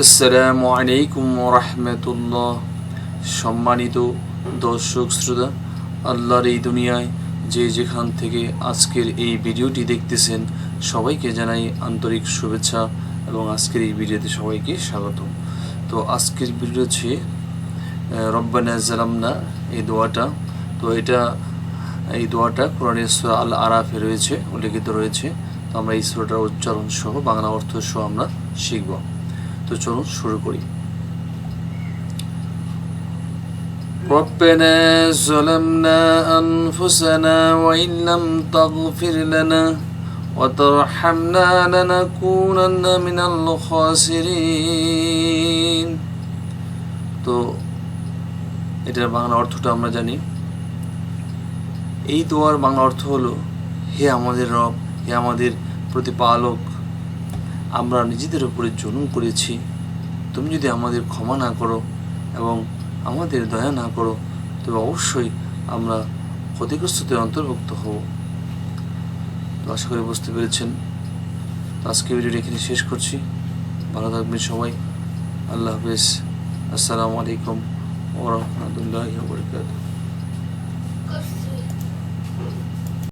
আসসালামু আলাইকুম রহমতুল্লাহ সম্মানিত দর্শক, শ্রোতা, আল্লাহর এই দুনিয়ায় যে যেখান থেকে আজকের এই ভিডিওটি দেখতেছেন, সবাইকে জানাই আন্তরিক শুভেচ্ছা এবং আজকের এই ভিডিওতে সবাইকে স্বাগত তো আজকের ভিডিও হচ্ছে রব্বানা জালামনা, এই দোয়াটা। তো এটা, এই দোয়াটা কোরআনের সূরা আল আরাফে রয়েছে, উল্লেখিত রয়েছে। তো আমরা এই সুরাটার উচ্চারণ সহ, বাংলা অর্থ সহ আমরা শিখব। তো চলুন শুরু করি ربنا ظلمنا أنفسنا وإن لم تغفر لنا وترحمنا لنكونن من الخاسرين তো এটার বাংলা অর্থটা আমরা জানি এই দোয়ার বাংলা অর্থ হলো হে আমাদের রব হে আমাদের প্রতিপালক আমরা নিজেদের উপরে জুলুম করেছি। তুমি যদি আমাদের ক্ষমা না করো এবং আমাদের দয়া না করো, তবে অবশ্যই আমরা ক্ষতিগ্রস্তদের অন্তর্ভুক্ত হব। তো আশা করি বুঝতে পেরেছেন। আজকে ভিডিওটি এখানে শেষ করছি। ভালো থাকবেন সবাই। আল্লাহ হাফেজ। আসসালামু আলাইকুম ওরহমতুল্লাহ বরকাত